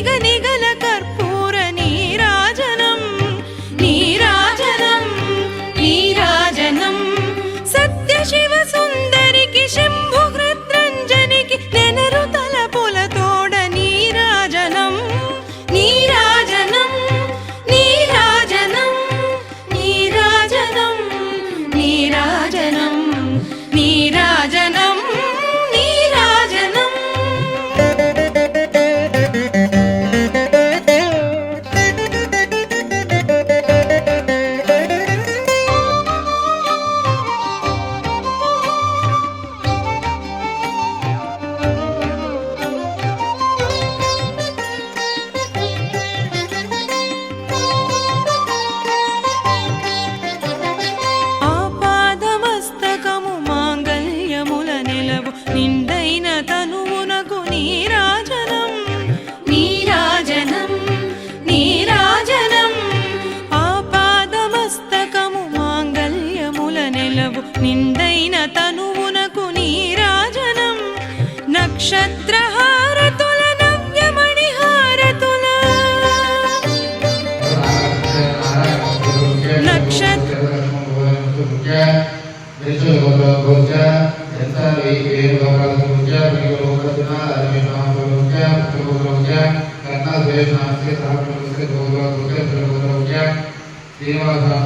ಿಗನಿ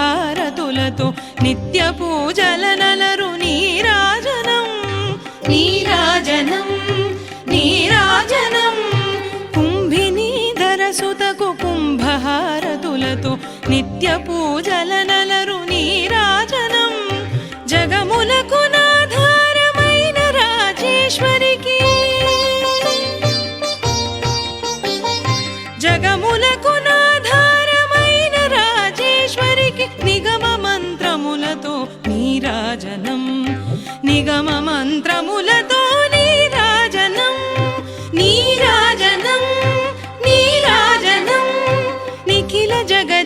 హారతులతో నిత్య పూజల నలరు నీరాజనం. నీరాజనం నీరాజనం. కుంభిని ధరసుతకు కుంభహారతులతో నిత్య పూజల నలరు నీరాజనం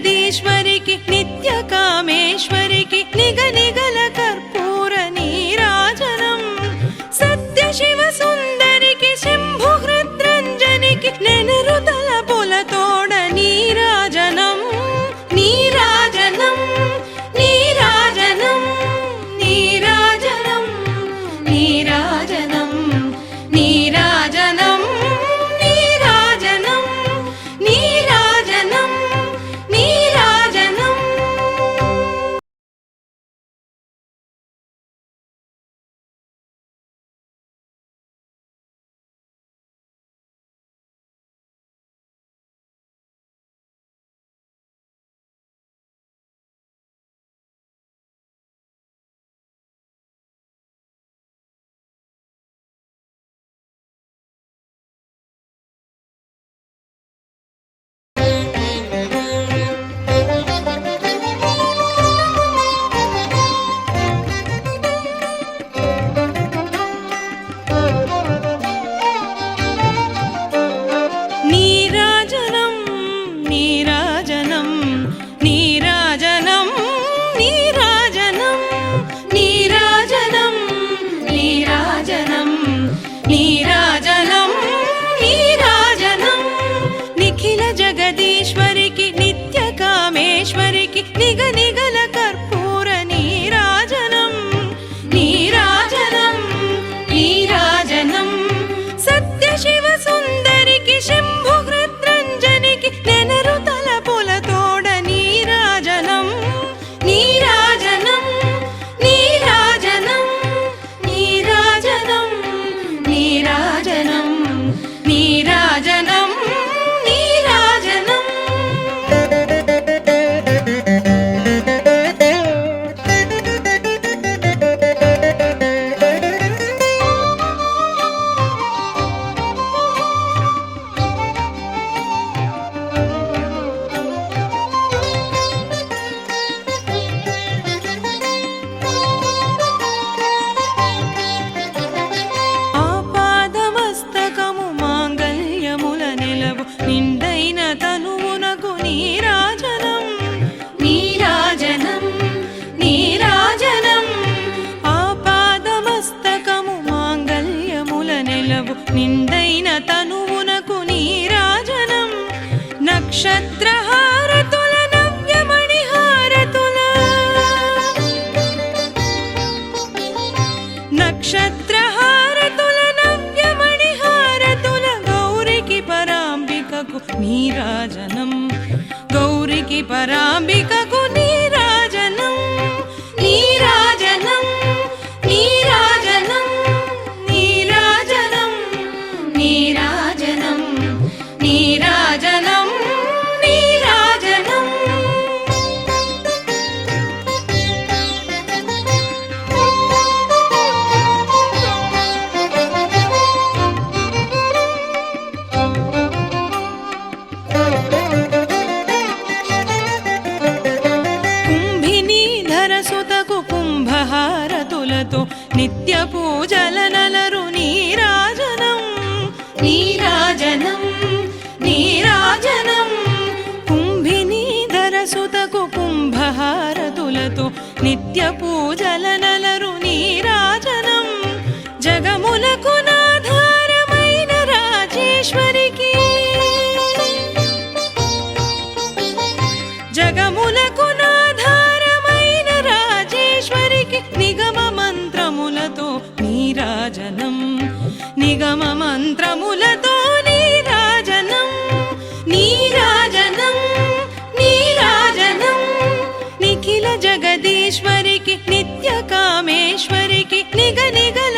जगदीश्वर नक्षत्र పూజలతో నిత్య పూజలనలరు నీరాజనం. నీరాజనం నీరాజనం. కుంభిని ధరసుతకు కుంభహారతులతో నిత్య పూజలన నిగమ మంత్రములతో నీరాజనం నీరాజనం నీరాజనం. నిఖిల జగదీశ్వరికి నిత్య కామేశ్వరికి నిగ నిగల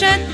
Shut.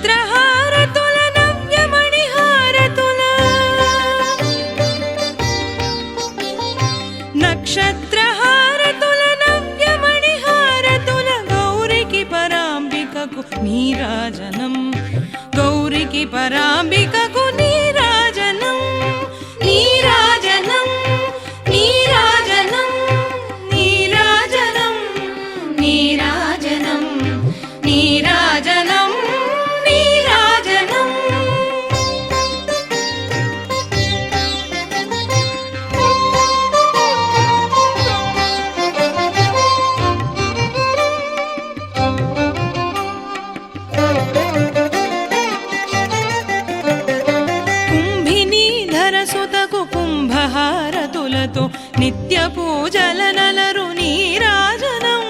నీరాజనములతో నిత్య పూజల నలరు నీరాజనం.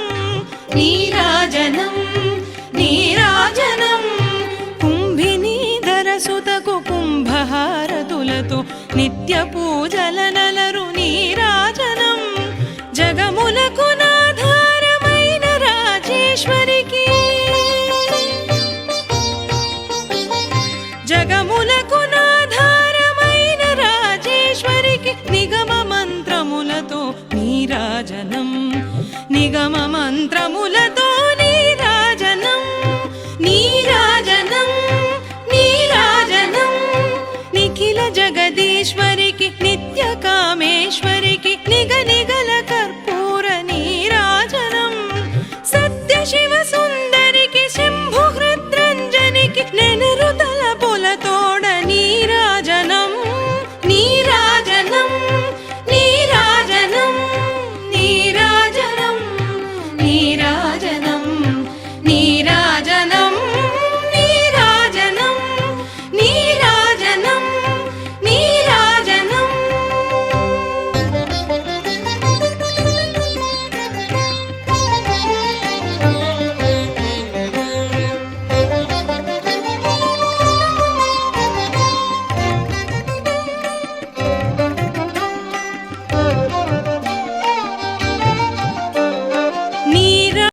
నీరాజనం నీరాజనం. కుంభిని దరసుతకు కుంభహారతులతో నిత్య పూజల నలరు నీరాజనం. జగములకు నాధారమైన రాజేశ్వరి నిగమ మంత్రములతో నీరాజనం నీరాజనం నీరాజనం నిఖిల జగదీశ్వరి